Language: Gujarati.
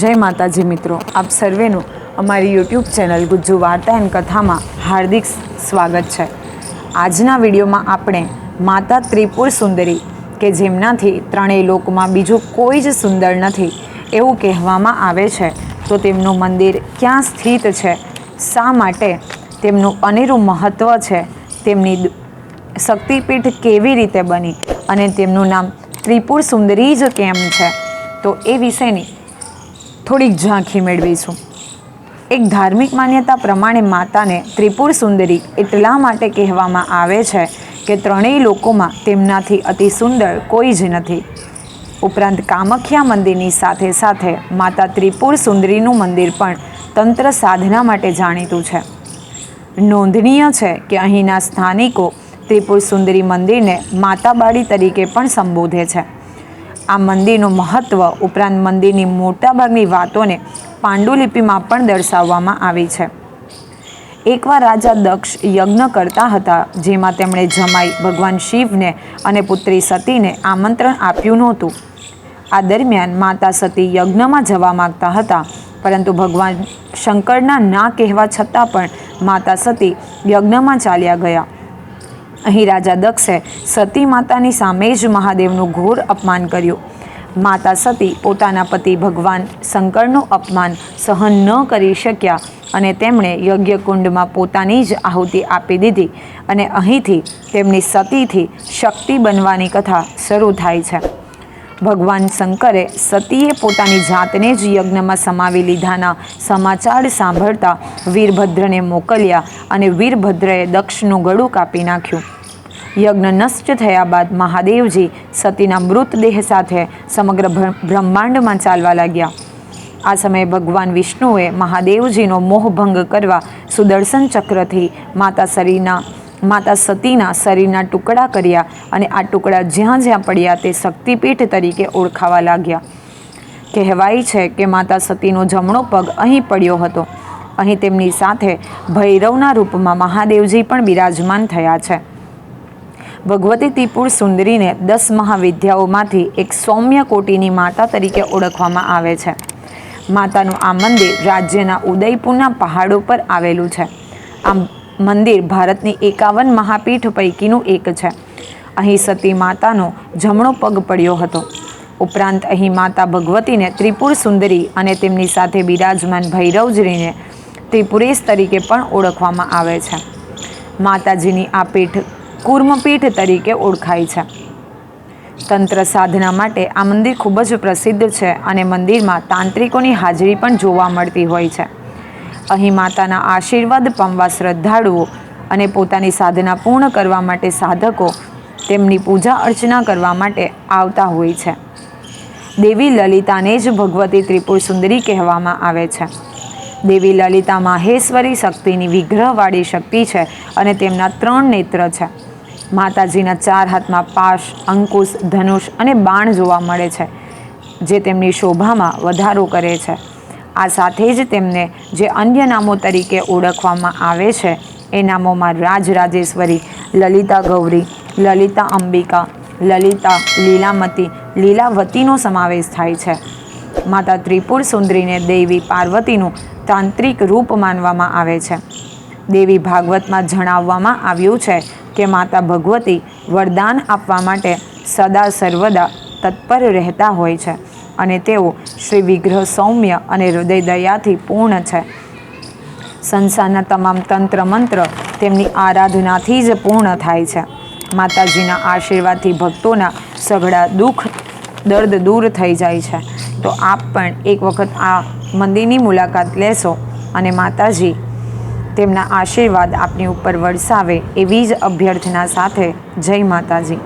જય માતાજી મિત્રો, આપ સર્વેનું અમારી યુટ્યુબ ચેનલ ગુજ્જુ વાર્તા એન્ડ કથામાં હાર્દિક સ્વાગત છે. આજના વિડીયોમાં આપણે માતા ત્રિપુર સુંદરી, કે જેમનાથી ત્રણેય લોકમાં બીજું કોઈ જ સુંદર નથી, એવું કહેવામાં આવે છે. તો તેમનું મંદિર ક્યાં સ્થિત છે? શા માટે તેમનું અનેરું મહત્ત્વ છે? તેમની શક્તિપીઠ કેવી રીતે બની? અને તેમનું નામ ત્રિપુર સુંદરી જ કેમ છે? તો એ વિશેની થોડીક ઝાંખી મેળવીશું. એક ધાર્મિક માન્યતા પ્રમાણે માતાને ત્રિપુર સુંદરી એટલા માટે કહેવામાં આવે છે કે ત્રણેય લોકોમાં તેમનાથી અતિ સુંદર કોઈ જ નથી. ઉપરાંત કામખ્યા મંદિરની સાથે સાથે માતા ત્રિપુર સુંદરીનું મંદિર પણ તંત્ર સાધના માટે જાણીતું છે. નોંધનીય છે કે અહીંના સ્થાનિકો ત્રિપુર સુંદરી મંદિરને માતાબાડી તરીકે પણ સંબોધે છે. આ મંદિરનું મહત્ત્વ ઉપરાંત મંદિરની મોટાભાગની વાતોને પાંડુલિપિમાં પણ દર્શાવવામાં આવી છે. એકવાર રાજા દક્ષ યજ્ઞ કરતા હતા, જેમાં તેમણે જમાઈ ભગવાન શિવને અને પુત્રી સતીને આમંત્રણ આપ્યું નહોતું. આ દરમિયાન માતા સતી યજ્ઞમાં જવા માગતા હતા, પરંતુ ભગવાન શંકરના ના કહેવા છતાં પણ માતા સતી યજ્ઞમાં ચાલ્યા ગયા. અહીં રાજા દક્ષે સતી માતાની સામે જ મહાદેવનું ઘોર અપમાન કર્યું. માતા સતી પોતાના પતિ ભગવાન શંકરનું અપમાન સહન ન કરી શક્યા અને તેમણે યજ્ઞકુંડમાં પોતાની જ આહુતિ આપી દીધી અને અહીંથી તેમની સતીથી શક્તિ બનવાની કથા શરૂ થાય છે. ભગવાન શંકરે સતીએ પોતાની જાતને જ યજ્ઞમાં સમાવી લીધાના સમાચાર સાંભળતા વીરભદ્રને મોકલ્યા અને વીરભદ્રએ દક્ષનું ગળું કાપી નાખ્યું. યજ્ઞ નષ્ટ થયા બાદ મહાદેવજી સતીના મૃતદેહ સાથે સમગ્ર બ્રહ્માંડમાં ચાલવા લાગ્યા. આ સમયે ભગવાન વિષ્ણુએ મહાદેવજીનો મોહભંગ કરવા સુદર્શન ચક્રથી માતા શરીરના માતા સતીના શરીરના ટુકડા કર્યા અને આ ટુકડા જ્યાં જ્યાં પડ્યા તે શક્તિપીઠ તરીકે ઓળખાવા લાગ્યા. કહેવાય છે કે માતા સતીનો જમણો પગ અહીં પડ્યો હતો. અહીં તેમની સાથે ભૈરવના રૂપમાં મહાદેવજી પણ બિરાજમાન થયા છે. ભગવતી ત્રિપુર સુંદરીને દસ મહાવિદ્યાઓમાંથી એક સૌમ્ય કોટીની માતા તરીકે ઓળખવામાં આવે છે. માતાનું આ મંદિર રાજ્યના ઉદયપુરના પહાડો પર આવેલું છે. આ મંદિર ભારતની એકાવન મહાપીઠ પૈકીનું એક છે. અહીં સતી માતાનો જમણો પગ પડ્યો હતો. ઉપરાંત અહીં માતા ભગવતીને ત્રિપુર સુંદરી અને તેમની સાથે બિરાજમાન ભૈરવજીને ત્રિપુરેશ તરીકે પણ ઓળખવામાં આવે છે. માતાજીની આ પીઠ કુર્મપીઠ તરીકે ઓળખાય છે. તંત્ર સાધના માટે આ મંદિર ખૂબ જ પ્રસિદ્ધ છે અને મંદિરમાં તાંત્રિકોની હાજરી પણ જોવા મળતી હોય છે. અહીં માતાના આશીર્વાદ પામવા શ્રદ્ધાળુઓ અને પોતાની સાધના પૂર્ણ કરવા માટે સાધકો તેમની પૂજા અર્ચના કરવા માટે આવતા હોય છે. દેવી લલિતાને જ ભગવતી ત્રિપુર સુંદરી કહેવામાં આવે છે. દેવી લલિતા માહેશ્વરી શક્તિની વિગ્રહવાળી શક્તિ છે અને તેમના ત્રણ નેત્ર છે. માતાજીના ચાર હાથમાં પાશ અંકુશ, ધનુષ અને બાણ જોવા મળે છે, જે તેમની શોભામાં વધારો કરે છે. આ સાથે જ તેમને જે અન્ય નામો તરીકે ઓળખવામાં આવે છે, એ નામોમાં રાજરાજેશ્વરી, લલિતા ગૌરી, લલિતા અંબિકા, લલિતા લીલામતી, લીલાવતીનો સમાવેશ થાય છે. માતા ત્રિપુર સુંદરીને દેવી પાર્વતીનું તાંત્રિક રૂપ માનવામાં આવે છે. દેવી ભાગવતમાં જણાવવામાં આવ્યું છે કે માતા ભગવતી વરદાન આપવા માટે સદા સર્વદા તત્પર રહેતા હોય છે. અને તેઓ શ્રી વિગ્રહ સૌમ્ય અને હૃદય દયાથી પૂર્ણ છે. સંસારના તમામ તંત્ર મંત્ર તેમની આરાધનાથી જ પૂર્ણ થાય છે. માતાજીના આશીર્વાદથી ભક્તોના સઘળા દુઃખ, દર્દ દૂર થઈ જાય છે. તો આપ પણ એક વખત આ મંદિરની મુલાકાત લેશો અને માતાજી તેમના આશીર્વાદ આપની ઉપર વરસાવે એવી જ અભ્યર્થના સાથે જય માતાજી.